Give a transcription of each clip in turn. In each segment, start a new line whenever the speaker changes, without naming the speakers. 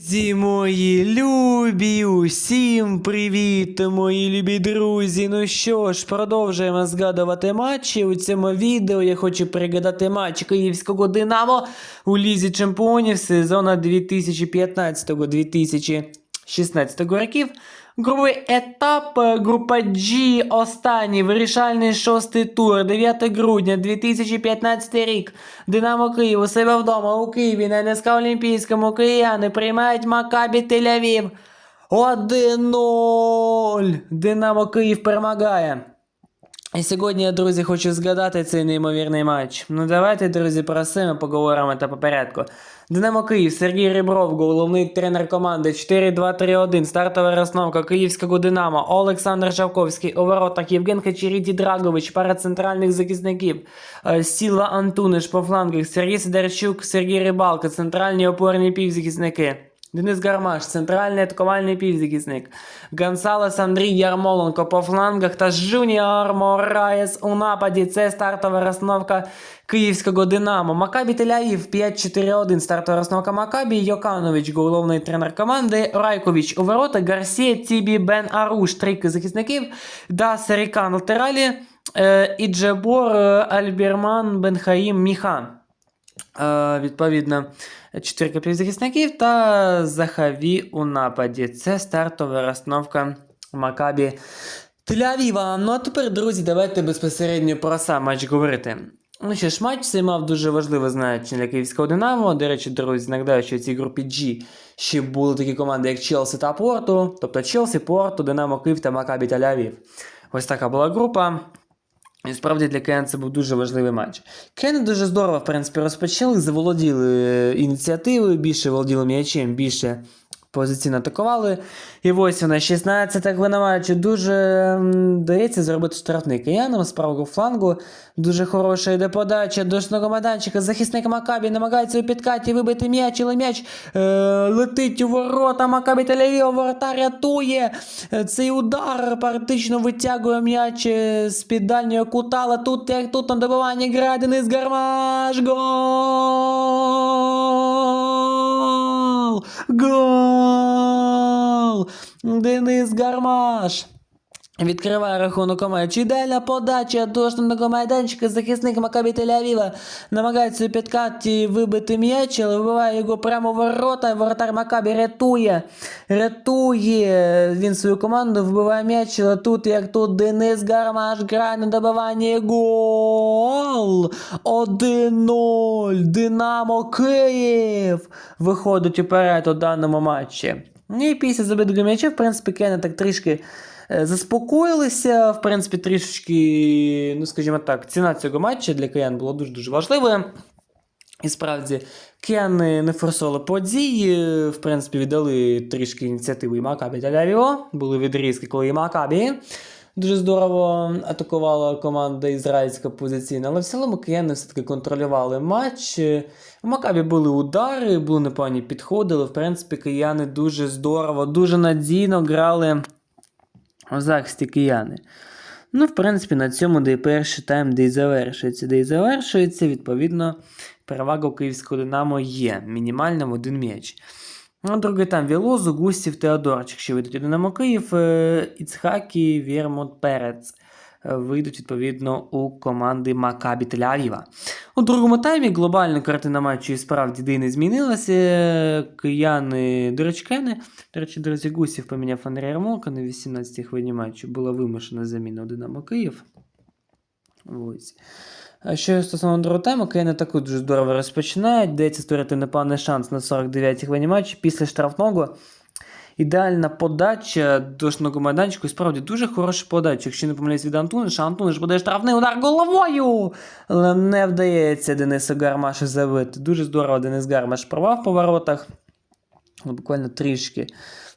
Друзі мої любі, усім привіт, мої любі друзі. Ну що ж, продовжуємо згадувати матчі. У цьому відео я хочу пригадати матч Київського Динамо у Лізі Чемпіонів сезону 2015-2016 років. Груповий етап, е, група G, останній вирішальний шостий тур, 9 грудня 2015 рік. Динамо Київ у себе вдома у Києві на НСК Олімпійському кияни приймають Макабі Тель-Авів. 1-0. Динамо Київ перемагає. І сьогодні, я, друзі, хочу згадати цей неймовірний матч. Ну давайте, друзі, про це ми поговоримо та по порядку. Динамо Київ, Сергій Ребров, головний тренер команди 4-2-3-1, стартова розновка Київського Динамо, Олександр Шавковський, у воротах Євген Хачеріді Драгович, пара центральних захисників, е, Сіла Антуниш по флангах, Сергій Сидорчук, Сергій Рибалка, центральні опорні півзахисники. Денис Гармаш, центральний атакувальний півзахисник. Гонсалес Андрій Ярмоленко по флангах та Жуніор Мораєс у нападі. Це стартова розстановка київського Динамо. Макабі Теляїв 5-4-1. Стартова розстановка Макабі. Йоканович, головний тренер команди. Райкович у ворота. Гарсія, Тібі, Бен Аруш, трійки захисників. Да Серіка на латералі. Е, і е, Альберман, Бенхаїм, Міхан. Е, відповідно, чотирка півзахисників та Захаві у нападі. Це стартова розстановка Макабі Тель-Авіва. Ну а тепер, друзі, давайте безпосередньо про сам матч говорити. Ну що ж, матч цей мав дуже важливе значення для київського Динамо. До речі, друзі, нагадаю, що в цій групі G ще були такі команди, як Челсі та Порту. Тобто Челсі, Порту, Динамо Київ та Макабі Тель-Авів. Ось така була група. І справді для Кен це був дуже важливий матч. Кени дуже здорово, в принципі, розпочали, заволоділи е, ініціативою, більше володіли м'ячем, більше позиційно атакували. І ось вона, 16-та хвилина. Дуже дається зробити штрафний киянам з правого флангу. Дуже хороша йде подача до майданчика. Захисник Макабі намагається у підкаті вибити м'яч, але м'яч е, летить у ворота. Макабі Тель-Авів, воротар рятує. Е, Цей удар практично витягує м'яч е, з-під дальнього кута, але тут, як тут на добиванні грає Денис Гармаш. Гол! Гол! Денис Гармаш! Відкриває рахунок матчу. Ідеальна подача до майданчика. Захисник Макабі Тель-Авіва намагається у підкаті вибити м'яч, але вибиває його прямо в ворота. Воротар Макабі рятує. Рятує він свою команду, вбиває м'яч, але тут, як тут Денис Гармаш грає на добиванні. Гол! 1-0. Динамо Київ виходить уперед у даному матчі. І після забитого м'яча, в принципі, Кена так трішки заспокоїлися. В принципі, трішки, ну скажімо так, ціна цього матчу для киян була дуже-дуже важливою. І справді, кияни не форсували події, в принципі, віддали трішки ініціативи і Макабі Тель-Авіо. Були відрізки, коли і Макабі дуже здорово атакувала команда ізраїльська позиційна, але в цілому кияни все-таки контролювали матч. У Макабі були удари, були непогані підходи, але в принципі кияни дуже здорово, дуже надійно грали у захисті кияни. Ну, в принципі, на цьому де перший тайм, де і завершується, де і завершується, відповідно, перевага у київського Динамо є. Мінімальна в один м'яч. Ну, другий там Вілозу, Густів, Теодорчик, що ведуть Динамо Київ, е, Іцхакі, Вєрмут, Перец. Е, Вийдуть відповідно у команди Макабі Тель-Авіва. У другому таймі глобальна картина матчу і справді не змінилася. Кияни дурачкени. До речі, друзі, Гусів поміняв Андрій Ярмолка на 18-й хвилині матчу. Була вимушена заміна у Динамо Київ. Ось. Що стосовно другого тайму, Кияни також дуже здорово розпочинають. Дається створити непоганий шанс на 49-й хвилині матчу після штрафного. Ідеальна подача до майданчику. І справді дуже хороша подача. Якщо не помиляюсь від Антониша, Антониш подає штрафний удар головою. Але не вдається Денису Гармашу забити. Дуже здорово Денис Гармаш провав по воротах. Ну, Буквально трішки.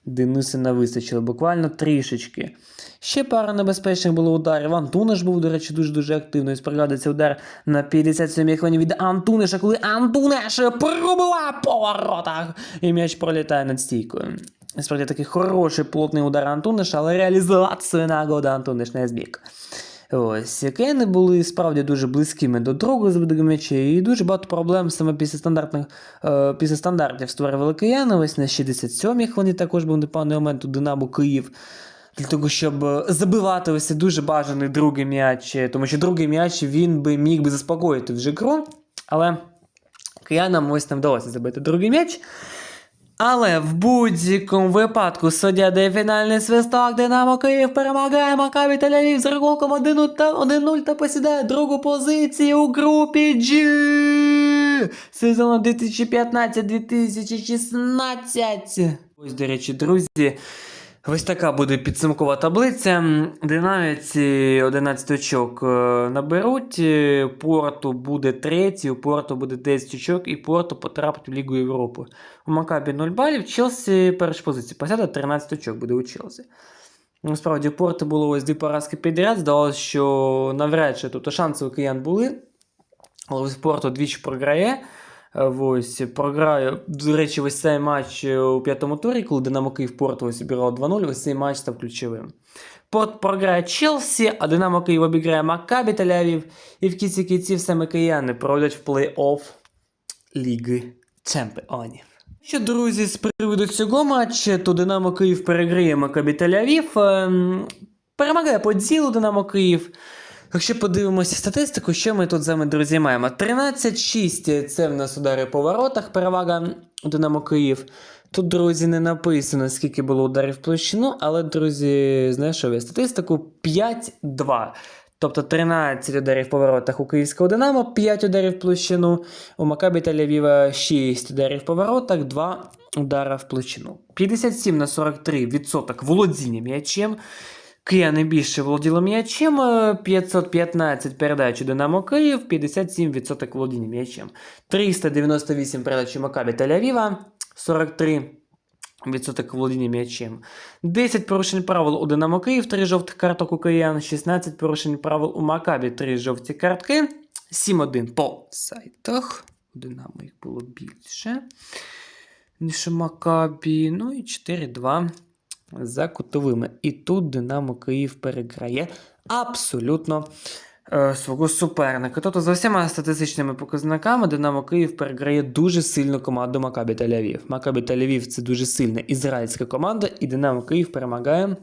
Денису не вистачило, буквально трішечки. Ще пара небезпечних було ударів. Антуниш був, до речі, дуже-дуже активною. Споглядається удар на 57-й хвилині від Антуниша, коли Антуниш пробиває по воротах. І м'яч пролітає над стійкою. Справді такий хороший плотний удар Антуниша, але реалізувати свою нагоду Антуниш не зміг. Ось, кияни були справді дуже близькими до другого забитого м'яча, і дуже багато проблем саме після стандартних е, після стандартів створювали кияни. Ось на 67-х вони також був непевний момент у Динамо Київ. Для того, щоб е, забивати ось дуже бажаний другий м'яч, тому що другий м'яч він би міг би заспокоїти вже гру, але киянам ось не вдалося забити другий м'яч. Але в будь-якому випадку суддя дає фінальний свисток, Динамо Київ перемагає Макабі Тель-Авів з рахунком 1-0 та 1-0 та посідає другу позицію у групі G сезону 2015-2016. Ось, до речі, друзі. Ось така буде підсумкова таблиця. Динаміці 11 очок е, наберуть. е, Порту буде третій, у Порту буде 10 очок, і Порту потрапить в Лігу Європи. У Макабі 0 балів, Челсі перша позиція. Посяде 13 очок буде у Челсі. Насправді, у Порту було ось дві поразки підряд. Здалося, що навряд чи тобто шанси у киян були. Але ось Порту двічі програє. Е, Ось програє. До речі, ось цей матч е, у п'ятому турі, коли Динамо Київ Порту ось обіграло 2-0, ось цей матч став ключовим. Порт програє Челсі, а Динамо Київ обіграє Маккабі Тель-Авів. І в кінці кінців саме кияни пройдуть в плей-офф Ліги Чемпіонів. Що, друзі, з приводу цього матчу, то Динамо Київ переграє Макабі Тель-Авів. Ем, Перемагає по ділу Динамо Київ. Якщо подивимося статистику, що ми тут з вами, друзі, маємо? 13-6 це в нас удари по воротах, перевага Динамо Київ. Тут, друзі, не написано, скільки було ударів в площину, але, друзі, знайшов я статистику 5-2. Тобто 13 ударів по воротах у київського Динамо, 5 ударів в площину, у Макабі Тель-Авіва 6 ударів по воротах, 2 удара в площину. 57 на 43 відсоток володіння м'ячем. Кияни більше володіли м'ячем, е, 515 передач у Динамо Київ, 57% володіння м'ячем. 398 передач у Макабі Тель-Авіва, 43 відсоток володіння м'ячем. 10 порушень правил у Динамо Київ, 3 жовтих карток у киян, 16 порушень правил у Макабі, 3 жовті картки, 7-1 по сайтах. У Динамо їх було більше, ніж у Макабі. Ну і 4-2 за кутовими. І тут Динамо Київ переграє абсолютно е, свого суперника. Тобто, за всіма статистичними показниками, Динамо Київ переграє дуже сильну команду Макабі Тель-Авів. Макабі Тель-Авів це дуже сильна ізраїльська команда, і Динамо Київ перемагає.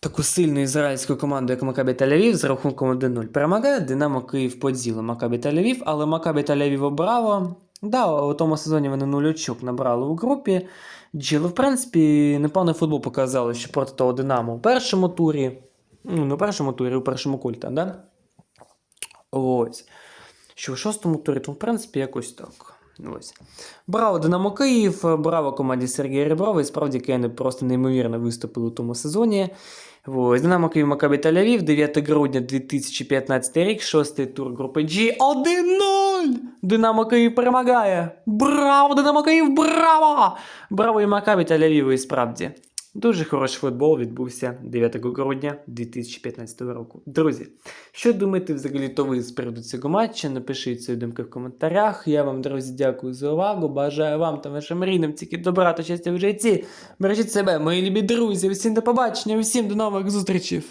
Таку сильну ізраїльську команду, як Макабі Тель-Авів, з рахунком 1-0. Перемагає Динамо Київ по ділу Макабі Тель-Авів, але Макабі Тель-Авів браво. Да, у тому сезоні вони 0 очок набрали у групі. Джили, в принципі, непевний футбол показали, що проти того Динамо у першому турі. Ну, не у першому турі, у першому культі, там, да? Ось. Що в шостому турі, то в принципі якось так. Ось. Браво Динамо Київ, браво команді Сергія Реброва. І справді кияни просто неймовірно виступили у тому сезоні. Ось. Динамо Київ Макабі Тель-Авів, 9 грудня 2015 рік, 6 тур групи G. 1-0! Динамо Київ перемагає! Браво, Динамо Київ, браво! Браво і Макабі Тель-Авіву, і справді. Дуже хороший футбол відбувся 9 грудня 2015 року. Друзі, що думаєте взагалі то ви з приводу цього матчу? Напишіть свої думки в коментарях. Я вам, друзі, дякую за увагу. Бажаю вам та вашим рідним тільки добра та щастя в житті. Бережіть себе, мої любі друзі. Всім до побачення, всім до нових зустрічей.